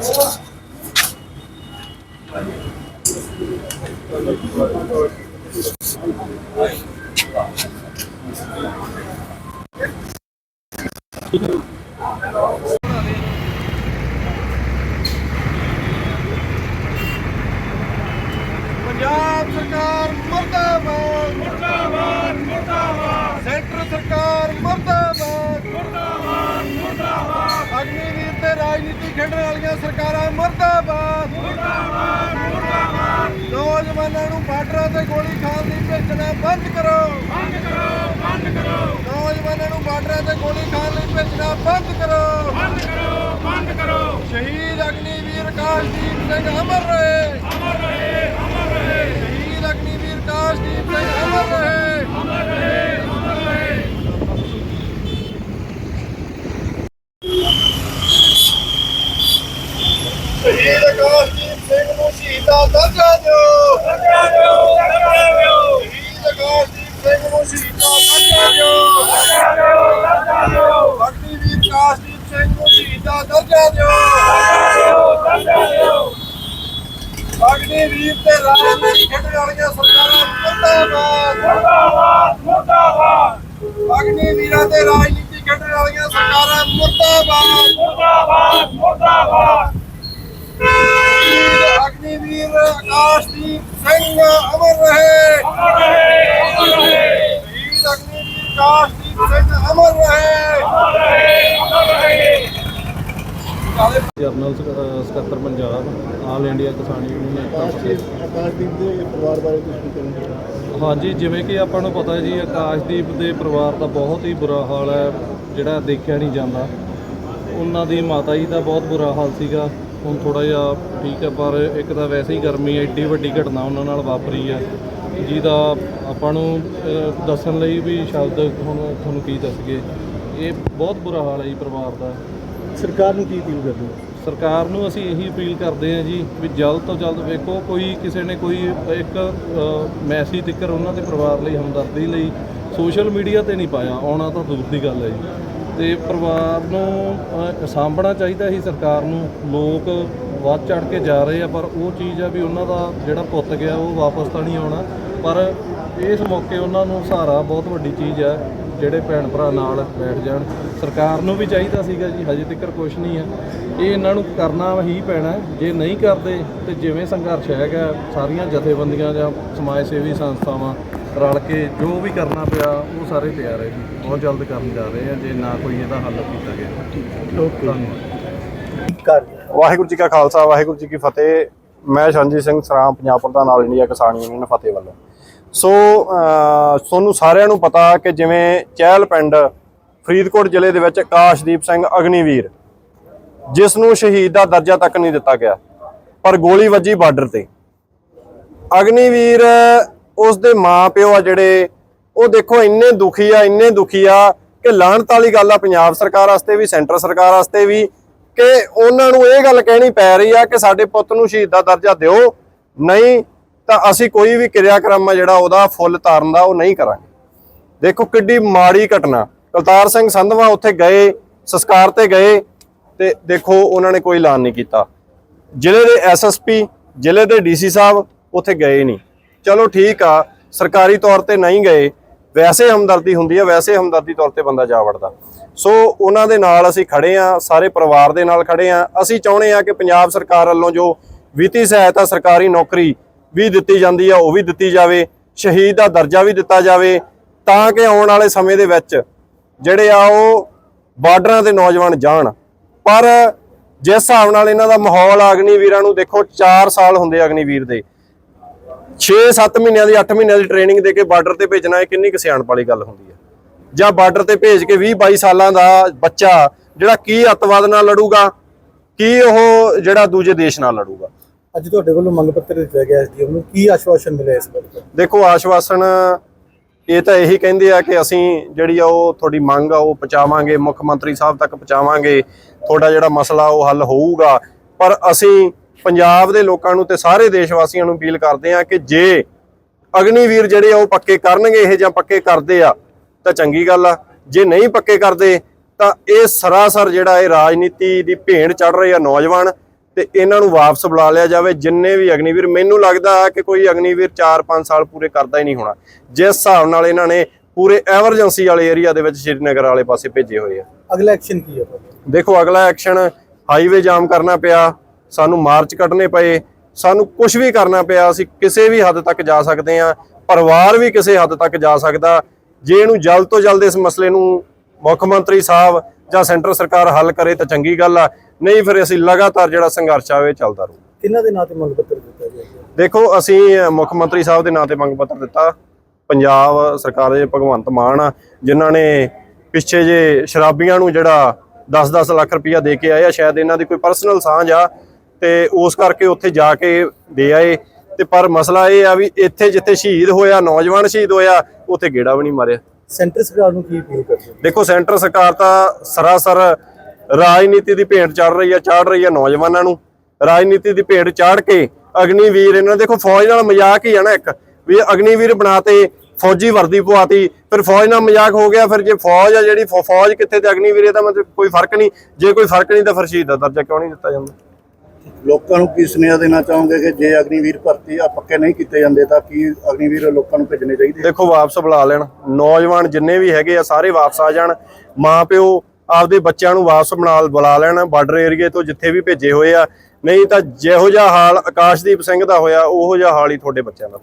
ਪੰਜਾਬ ਸਰਕਾਰ ਮਰਦਾਬਾਦ ਮਰਦਾਬਾਦ ਮਰਦਾਬਾਦ ਸੈਂਟਰ ਸਰਕਾਰ ਮਰਦਾਬਾਦ ਮਰਦਾਬਾਦ ਮਰਦਾਬਾਦ ਅਗਨੀਵੀਰ ਤੇ ਖੇਡਣ ਵਾਲੀਆਂ ਸਰਕਾਰਾਂ ਮਰਦਾਬਾਦ। ਮਰਦਾਬਾਦ ਮਰਦਾਬਾਦ। ਨੌਜਵਾਨਾਂ ਨੂੰ ਬਾਰਡਰਾਂ ਤੇ ਗੋਲੀ ਖਾਣ ਦੀ ਭੇਜਣਾ ਬੰਦ ਕਰੋ। ਬੰਦ ਕਰੋ ਬੰਦ ਕਰੋ। ਨੌਜਵਾਨਾਂ ਨੂੰ ਬਾਰਡਰਾਂ ਤੇ ਗੋਲੀ ਖਾਣ ਲਈ ਭੇਜਣਾ ਬੰਦ ਕਰੋ। ਬੰਦ ਕਰੋ ਬੰਦ ਕਰੋ। ਸ਼ਹੀਦ ਅਗਨੀਵੀਰ ਆਕਾਸ਼ਦੀਪ ਸਿੰਘ ਅਮਰ ਰਹੇ ਸ਼ਹੀਦ ਅਗਨੀਵੀਰ ਕਾਸ਼ਦੀਪ ਸਿੰਘ ਅਮਰ ਰਹੇ ਅਮਰ ਰਹੇ ਅਮਰ ਰਹੇ ਸ਼ਹੀਦ ਕਾਸ਼ਦੀਪ ਸਿੰਘ ਨੂੰ ਸ਼ਹੀਦਾਂ ਦਰਜਾ ਦਿਓ। ਦਰਜਾ ਦਿਓ ਦਰਜਾ ਦਿਓ। ਸ਼ਹੀਦ ਕਾਸ਼ਦੀਪ ਸਿੰਘ ਨੂੰ ਸ਼ਹੀਦਾਂ ਦਰਜਾ ਦਿਓ। ਦਰਜਾ ਦਿਓ ਦਰਜਾ ਦਿਓ। ਅਗਨੀਵੀਰ ਕਾਸ਼ਦੀਪ ਸਿੰਘ ਨੂੰ ਸ਼ਹੀਦਾਂ ਦਰਜਾ ਦਿਓ। ਦਰਜਾ ਦਿਓ ਅਗਨੀਵੀਰ ਤੇ ਰਾਜਨੀਤੀ ਖੇਡਣ ਵਾਲੀਆਂ ਸਰਕਾਰਾਂ ਮੁਰਦਾਬਾਦ। ਮੁਰਦਾਬਾਦ ਮੁਰਦਾਬਾਦ। ਅਗਨੀਵੀਰਾਂ ਤੇ ਰਾਜਨੀਤੀ ਖੇਡਣ ਵਾਲੀਆਂ ਸਰਕਾਰਾਂ ਮੁਰਦਾਬਾਦ। ਮੁਰਦਾਬਾਦ ਮੁਰਦਾਬਾਦ। ਆਕਾਸ਼ਦੀਪ ਸਿੰਘ ਅਮਰ ਰਹੇ। ਅਮਰ ਰਹੇ ਅਮਰ ਰਹੇ। ਸ਼ਹੀਦ ਅਗਨੀਵੀਰ ਆਕਾਸ਼ਦੀਪ ਸਿੰਘ ਅਮਰ ਰਹੇ। ਅਮਰ ਰਹੇ ਅਮਰ ਰਹੇ। ਜਰਨਲ ਸਕੱਤਰ ਪੰਜਾਬ ਆਲ ਇੰਡੀਆ ਕਿਸਾਨ ਯੂਨੀਅਨ। ਆਕਾਸ਼ਦੀਪ ਦੇ ਪਰਿਵਾਰ ਬਾਰੇ ਕੁਝ ਵੀ ਕਰਨਾ ਹਾਂਜੀ ਜਿਵੇਂ ਕਿ ਆਪਾਂ ਨੂੰ ਪਤਾ ਹੈ ਜੀ ਆਕਾਸ਼ਦੀਪ ਦੇ ਪਰਿਵਾਰ ਦਾ ਬਹੁਤ ਹੀ ਬੁਰਾ ਹਾਲ ਹੈ ਜਿਹੜਾ ਦੇਖਿਆ ਨਹੀਂ ਜਾਂਦਾ। ਉਹਨਾਂ ਦੀ ਮਾਤਾ ਜੀ ਦਾ ਬਹੁਤ ਬੁਰਾ ਹਾਲ ਸੀਗਾ। ਹੁਣ ਥੋੜਾ ਜਿਹਾ ਠੀਕ ਹੈ ਪਰ ਇੱਕ ਤਾਂ ਵੈਸੇ ਹੀ ਗਰਮੀ ਐਡੀ ਵੱਡੀ ਘਟਨਾ ਉਹਨਾਂ ਨਾਲ ਵਾਪਰੀ ਹੈ। ਜਿਹਦਾ ਆਪਾਂ ਨੂੰ ਅਹ, ਦੱਸਣ ਲਈ ਵੀ ਸ਼ਬਦ ਹੁਣ ਤੁਹਾਨੂੰ ਕੀ ਦੱਸਗੇ ਇਹ ਬਹੁਤ ਬੁਰਾ ਹਾਲ ਹੈ ਜੀ ਪਰਿਵਾਰ ਦਾ। ਸਰਕਾਰ ਨੂੰ ਕੀ ਅਪੀਲ ਕਰਦੇ ਹੋ? ਸਰਕਾਰ ਨੂੰ ਅਸੀਂ ਇਹੀ ਅਪੀਲ ਕਰਦੇ ਹਾਂ ਜੀ ਵੀ ਜਲਦ ਤੋਂ ਜਲਦ ਵੇਖੋ ਕੋਈ ਕਿਸੇ ਨੇ ਕੋਈ ਇੱਕ ਮੈਸੇਜ ਤਿੱਕਰ ਉਹਨਾਂ ਦੇ ਪਰਿਵਾਰ ਲਈ ਹਮਦਰਦੀ ਲਈ ਸੋਸ਼ਲ ਮੀਡੀਆ ਤੇ ਨਹੀਂ ਪਾਇਆ ਆਉਣਾ ਤਾਂ ਦੂਰ ਦੀ ਗੱਲ ਹੈ ਜੀ। ਤੇ ਪਰਿਵਾਰ ਨੂੰ ਸਾਂਭਣਾ ਚਾਹੀਦਾ ਸੀ ਸਰਕਾਰ ਨੂੰ। ਲੋਕ ਵੱਧ ਚੜ ਕੇ ਜਾ ਰਹੇ ਆ, ਪਰ ਉਹ ਚੀਜ਼ ਆ ਵੀ ਉਹਨਾਂ ਦਾ ਜਿਹੜਾ ਪੁੱਤ ਗਿਆ, ਉਹ ਵਾਪਸ ਤਾਂ ਨਹੀਂ ਆਉਣਾ। ਪਰ ਇਸ ਮੌਕੇ ਉਹਨਾਂ ਨੂੰ ਸਹਾਰਾ ਬਹੁਤ ਵੱਡੀ ਚੀਜ਼ ਹੈ ਜਿਹੜੇ ਭੈਣ ਭਰਾ ਨਾਲ ਬੈਠ ਜਾਣ। ਸਰਕਾਰ ਨੂੰ ਵੀ ਚਾਹੀਦਾ ਸੀਗਾ ਜੀ, ਹਜੇ ਤੱਕ ਕੁਝ ਨਹੀਂ ਹੈ ਇਹ ਇਹਨਾਂ ਨੂੰ ਕਰਨਾ ਹੀ ਪੈਣਾ। ਜੇ ਨਹੀਂ ਕਰਦੇ, ਤੇ ਜਿਵੇਂ ਸੰਘਰਸ਼ ਹੈਗਾ, ਸਾਰੀਆਂ ਜਥੇਬੰਦੀਆਂ ਜਾਂ ਸਮਾਜ ਸੇਵੀ ਸੰਸਥਾਵਾਂ ਰਲ ਕੇ ਜੋ ਵੀ ਕਰਨਾ ਪਿਆ ਉਹ ਸਾਰੇ ਤਿਆਰ ਹੈ ਜੀ। ਬਹੁਤ ਜਲਦ ਕਰਨ ਜਾ ਰਹੇ ਆ ਜੇ ਨਾ ਕੋਈ ਇਹਦਾ ਹੱਲ ਕੀਤਾ ਗਿਆ। ਓਕੇ। ਧੰਨਵਾਦ। ਕਰ ਵਾਹਿਗੁਰੂ ਜੀ ਕਾ ਖਾਲਸਾ ਵਾਹਿਗੁਰੂ ਜੀ ਕੀ ਫਤਿਹ। ਮੈਂ ਸ਼ਾਂਜੀ ਸਿੰਘ ਸਰਾਮ ਪੰਜਾਬ ਪ੍ਰਧਾਨ ਆਲ ਇੰਡੀਆ ਕਿਸਾਨ ਯੂਨੀਅਨ ਫਤਿਹ ਵੱਲੋਂ। ਸੋ ਤੁਹਾਨੂੰ ਸਾਰਿਆਂ ਨੂੰ ਪਤਾ ਕਿ ਜਿਵੇਂ ਚਹਿਲ ਪਿੰਡ ਫਰੀਦਕੋਟ ਜ਼ਿਲ੍ਹੇ ਦੇ ਵਿੱਚ ਆਕਾਸ਼ਦੀਪ ਸਿੰਘ ਅਗਨੀਵੀਰ ਜਿਸ ਨੂੰ ਸ਼ਹੀਦ ਦਾ ਦਰਜਾ ਤੱਕ ਨਹੀਂ ਦਿੱਤਾ ਗਿਆ ਪਰ ਗੋਲੀ ਵੱਜੀ ਬਾਰਡਰ ਤੇ। ਅਗਨੀਵੀਰ ਉਸ ਦੇ ਮਾਪਿਓ ਆ ਜਿਹੜੇ, ਉਹ ਦੇਖੋ ਇੰਨੇ ਦੁਖੀ ਆ, ਇੰਨੇ ਦੁਖੀ ਆ ਕਿ ਲਾਹਣਤ ਵਾਲੀ ਗੱਲ ਆ, ਪੰਜਾਬ ਸਰਕਾਰ ਵਾਸਤੇ ਵੀ, ਸੈਂਟਰ ਸਰਕਾਰ ਵਾਸਤੇ ਵੀ, ਕਿ ਉਹਨਾਂ ਨੂੰ ਇਹ ਗੱਲ ਕਹਿਣੀ ਪੈ ਰਹੀ ਆ ਕਿ ਸਾਡੇ ਪੁੱਤ ਨੂੰ ਸ਼ਹੀਦ ਦਾ ਦਰਜਾ ਦਿਓ, ਨਹੀਂ ਤਾਂ ਅਸੀਂ ਕੋਈ ਵੀ ਕਿਰਿਆਕਰਮ ਆ ਜਿਹੜਾ ਉਹਦਾ ਫੁੱਲ ਤਾਰਨ ਦਾ ਉਹ ਨਹੀਂ ਕਰਾਂਗੇ। ਦੇਖੋ ਕਿੱਡੀ ਮਾੜੀ ਘਟਨਾ। ਕਲਤਾਰ ਸਿੰਘ ਸੰਧਵਾ ਉੱਥੇ ਗਏ, ਸੰਸਕਾਰ ਤੇ ਗਏ ਤੇ ਦੇਖੋ ਉਹਨਾਂ ਨੇ ਕੋਈ ਐਲਾਨ ਨਹੀਂ ਕੀਤਾ। ਜ਼ਿਲ੍ਹੇ ਦੇ ਐਸਐਸਪੀ ਜ਼ਿਲ੍ਹੇ ਦੇ ਡੀਸੀ ਸਾਹਿਬ ਉੱਥੇ ਗਏ ਨਹੀਂ। ਚਲੋ ਠੀਕ ਆ, ਸਰਕਾਰੀ ਤੌਰ ਤੇ ਨਹੀਂ ਗਏ, ਵੈਸੇ ਹਮਦਰਦੀ ਹੁੰਦੀ ਆ, ਵੈਸੇ ਹਮਦਰਦੀ ਤੌਰ ਤੇ ਬੰਦਾ ਜਾ ਵੜਦਾ। ਸੋ ਉਹਨਾਂ ਦੇ ਨਾਲ ਅਸੀਂ ਖੜੇ ਆ, ਸਾਰੇ ਪਰਿਵਾਰ ਦੇ ਨਾਲ ਖੜੇ ਆ। ਅਸੀਂ ਚਾਹੁੰਦੇ ਆ ਕਿ ਪੰਜਾਬ ਸਰਕਾਰ ਵੱਲੋਂ ਜੋ ਵਿੱਤੀ ਸਹਾਇਤਾ ਸਰਕਾਰੀ ਨੌਕਰੀ ਵੀ ਦਿੱਤੀ ਜਾਂਦੀ ਆ, ਉਹ ਵੀ ਦਿੱਤੀ ਜਾਵੇ, ਸ਼ਹੀਦ ਦਾ ਦਰਜਾ ਵੀ ਦਿੱਤਾ ਜਾਵੇ, ਤਾਂ ਕਿ ਆਉਣ ਵਾਲੇ ਸਮੇਂ ਦੇ ਵਿੱਚ ਜਿਹੜੇ ਆ ਉਹ ਬਾਰਡਰਾਂ ਤੇ ਨੌਜਵਾਨ ਜਾਣ। ਪਰ ਜਿਸ ਹਿਸਾਬ ਨਾਲ ਇਹਨਾਂ ਦਾ ਮਾਹੌਲ ਆ, ਅਗਨੀਵੀਰਾਂ ਨੂੰ ਦੇਖੋ 4 ਸਾਲ ਹੁੰਦੇ ਅਗਨੀਵੀਰ ਦੇ। 6-7 ਮਹੀਨਿਆਂ ਦੀ 8 ਮਹੀਨਿਆਂ ਦੀ ਟ੍ਰੇਨਿੰਗ ਦੇ ਕੇ ਬਾਰਡਰ ਤੇ ਭੇਜਣਾ ਇਹ ਕਿੰਨੀ ਕੁ ਸਿਆਣਪ ਵਾਲੀ ਗੱਲ ਹੁੰਦੀ ਹੈ? ਜਾਂ ਬਾਰਡਰ ਤੇ ਭੇਜ ਕੇ 20-22 ਸਾਲਾਂ ਦਾ ਬੱਚਾ ਜਿਹੜਾ ਕੀ ਅੱਤਵਾਦ ਨਾਲ ਲੜੂਗਾ ਕੀ ਉਹ ਜਿਹੜਾ ਦੂਜੇ ਦੇਸ਼ ਨਾਲ ਲੜੂਗਾ? ਅੱਜ ਤੁਹਾਡੇ ਵੱਲੋਂ ਮੰਗ ਪੱਤਰ ਦਿੱਤਾ ਗਿਆ ਐਸਡੀਐਮ ਨੂੰ ਕੀ ਆਸ਼ਵਾਸਨ ਮਿਲਿਆ ਇਸ ਬਾਰੇ? ਦੇਖੋ ਆਸ਼ਵਾਸਨ ਇਹ ਤਾਂ ਇਹੀ ਕਹਿੰਦੇ ਆ ਕਿ ਅਸੀਂ ਜਿਹੜੀ ਆ ਉਹ ਤੁਹਾਡੀ ਮੰਗ ਆ ਉਹ ਪਹੁੰਚਾਵਾਂਗੇ ਮੁੱਖ ਮੰਤਰੀ ਸਾਹਿਬ ਤੱਕ ਪਹੁੰਚਾਵਾਂਗੇ ਤੁਹਾਡਾ ਜਿਹੜਾ ਮਸਲਾ ਉਹ ਹੱਲ ਹੋਊਗਾ। ਪਰ ਅਸੀਂ ਪੰਜਾਬ ਦੇ ਲੋਕਾਂ ਨੂੰ ਤੇ ਸਾਰੇ ਦੇਸ਼ ਵਾਸੀਆਂ ਨੂੰ ਅਪੀਲ ਕਰਦੇ ਆ ਕਿ ਜੇ ਅਗਨੀਵੀਰ ਜਿਹੜੇ ਆ ਉਹ ਪੱਕੇ ਕਰਨਗੇ ਇਹ ਜਾਂ ਪੱਕੇ ਕਰਦੇ ਆ ਤਾਂ ਚੰਗੀ ਗੱਲ ਆ। ਜੇ ਨਹੀਂ ਪੱਕੇ ਕਰਦੇ ਤਾਂ ਇਹ ਸਰਾਸਰ ਜਿਹੜਾ ਇਹ ਰਾਜਨੀਤੀ ਦੀ ਭੇਂਟ ਚੜ ਰਹੇ ਆ ਨੌਜਵਾਨ ਤੇ ਇਹਨਾਂ ਨੂੰ ਵਾਪਸ ਬੁਲਾ ਲਿਆ ਜਾਵੇ। ਜਿੰਨੇ ਵੀ ਅਗਨੀਵੀਰ ਮੈਨੂੰ ਲੱਗਦਾ ਕਿ ਕੋਈ ਅਗਨੀਵੀਰ 4-5 ਸਾਲ ਪੂਰੇ ਕਰਦਾ ਹੀ ਨਹੀਂ ਹੋਣਾ। ਜਿਸ ਹਿਸਾਬ ਨਾਲ ਇਹਨਾਂ ਨੇ ਪੂਰੇ ਐਮਰਜੈਂਸੀ ਵਾਲੇ ਏਰੀਆ ਦੇ ਵਿੱਚ ਸ਼੍ਰੀਨਗਰ ਵਾਲੇ ਪਾਸੇ ਭੇਜੇ ਹੋਏ ਆ। ਅਗਲਾ ਐਕਸ਼ਨ ਕੀ ਹੈ ਦੇਖੋ ਅਗਲਾ ਐਕਸ਼ਨ ਹਾਈਵੇ ਜਾਮ ਕਰਨਾ ਪਿਆ। ਸਾਨੂੰ ਮਾਰਚ ਕੱਢਨੇ ਪਏ ਸਾਨੂੰ ਕੁਝ ਵੀ ਕਰਨਾ ਪਿਆ ਅਸੀਂ ਕਿਸੇ ਵੀ ਹੱਦ ਤੱਕ ਜਾ ਸਕਦੇ ਆ ਪਰਿਵਾਰ ਵੀ ਕਿਸੇ ਹੱਦ ਤੱਕ ਜਾ ਸਕਦਾ। ਜੇ ਇਹਨੂੰ ਜਲਦ ਤੋਂ ਜਲਦ ਇਸ ਮਸਲੇ ਨੂੰ ਮੁੱਖ ਮੰਤਰੀ ਸਾਹਿਬ ਜਾਂ ਸੈਂਟਰ ਸਰਕਾਰ ਹੱਲ ਕਰੇ ਤਾਂ ਚੰਗੀ ਗੱਲ ਆ ਨਹੀਂ ਫਿਰ ਅਸੀਂ ਲਗਾਤਾਰ ਜਿਹੜਾ ਸੰਘਰਸ਼ ਆ ਉਹ ਇਹ ਚੱਲਦਾ ਰਹੂ। ਕਿਹਨਾਂ ਦੇ ਨਾਂ ਤੇ ਮੰਗ ਪੱਤਰ ਦਿੱਤਾ ਗਿਆ ਦੇਖੋ ਅਸੀਂ ਮੁੱਖ ਮੰਤਰੀ ਸਾਹਿਬ ਦੇ ਨਾਂ ਤੇ ਮੰਗ ਪੱਤਰ ਦਿੱਤਾ। ਪੰਜਾਬ ਸਰਕਾਰ ਦੇ ਭਗਵੰਤ ਮਾਨ ਆ ਜਿਨ੍ਹਾਂ ਨੇ ਪਿੱਛੇ ਜੇ ਸ਼ਰਾਬੀਆਂ ਨੂੰ ਜਿਹੜਾ 10-10 ਲੱਖ ਰੁਪਇਆ ਦੇ ਕੇ ਆਏ ਆ ਸ਼ਾਇਦ ਇਹਨਾਂ ਦੀ ਕੋਈ ਪਰਸਨਲ ਸਾਂਝ ਆ ਤੇ ਉਸ ਕਰਕੇ ਉੱਥੇ ਜਾ ਕੇ ਦੇ ਆਏ। ਤੇ ਪਰ ਮਸਲਾ ਇਹ ਆ ਵੀ ਇੱਥੇ ਜਿੱਥੇ ਸ਼ਹੀਦ ਹੋਇਆ ਨੌਜਵਾਨ ਸ਼ਹੀਦ ਹੋਇਆ ਉੱਥੇ ਗੇੜਾ ਵੀ ਨਹੀਂ ਮਾਰਿਆ। ਸੈਂਟਰ ਸਰਕਾਰ ਨੂੰ ਕੀ ਅਪੀਲ ਕਰਦੇ ਦੇਖੋ ਸੈਂਟਰ ਸਰਕਾਰ ਤਾਂ ਸਰਾਸਰ ਰਾਜਨੀਤੀ ਦੀ ਭੇਂਟ ਚੜ ਰਹੀ ਆ ਚਾੜ ਰਹੀ ਆ ਨੌਜਵਾਨਾਂ ਨੂੰ। ਰਾਜਨੀਤੀ ਦੀ ਭੇਂਟ ਚਾੜ ਕੇ ਅਗਨੀਵੀਰ ਇਹਨਾਂ ਦੇਖੋ ਫੌਜ ਨਾਲ ਮਜ਼ਾਕ ਹੀ ਆ ਨਾ ਇੱਕ। ਵੀ ਅਗਨੀਵੀਰ ਬਣਾਤੇ ਫੌਜੀ ਵਰਦੀ ਪਵਾਤੀ ਫਿਰ ਫੌਜ ਨਾਲ ਮਜ਼ਾਕ ਹੋ ਗਿਆ ਫਿਰ ਜੇ ਫੌਜ ਆ ਜਿਹੜੀ ਫੌਜ ਕਿੱਥੇ ਤੇ ਅਗਨੀਵੀਰ ਇਹਦਾ ਮਤਲਬ ਕੋਈ ਫ਼ਰਕ ਨਹੀਂ। ਜੇ ਕੋਈ ਫ਼ਰਕ ਨਹੀਂ ਤਾਂ ਫਿਰ ਸ਼ਹੀਦ ਦਾ ਦਰਜਾ ਕਿਉਂ ਨਹੀਂ ਦਿੱਤਾ ਜਾਂਦਾ? ਲੋਕਾਂ ਨੂੰ ਕੀ ਸੁਨੇਹਾ ਦੇਣਾ ਚਾਹੋਗੇ ਕਿ ਜੇ ਅਗਨੀਵੀਰ ਭਰਤੀ ਆ ਪੱਕੇ ਨਹੀਂ ਕੀਤੇ ਜਾਂਦੇ ਤਾਂ ਕੀ ਅਗਨੀਵੀਰ ਲੋਕਾਂ ਨੂੰ ਭੇਜਣੇ ਚਾਹੀਦੇ ਦੇਖੋ, ਵਾਪਸ ਬੁਲਾ ਲੈਣ। ਨੌਜਵਾਨ ਜਿੰਨੇ ਵੀ ਹੈਗੇ ਆ, ਸਾਰੇ ਵਾਪਸ ਆ ਜਾਣ। ਮਾਂ ਪਿਓ ਆਪਦੇ ਬੱਚਿਆਂ ਨੂੰ ਵਾਪਸ ਬਣਾ, ਬੁਲਾ ਲੈਣ ਬਾਰਡਰ ਏਰੀਏ ਤੋਂ ਜਿੱਥੇ ਵੀ ਭੇਜੇ ਹੋਏ ਆ। ਨਹੀਂ ਤਾਂ ਜਿਹੋ ਜਿਹਾ ਹਾਲ ਆਕਾਸ਼ਦੀਪ ਸਿੰਘ ਦਾ ਹੋਇਆ, ਉਹੋ ਜਿਹਾ ਹਾਲ ਹੀ ਤੁਹਾਡੇ ਬੱਚਿਆਂ ਦਾ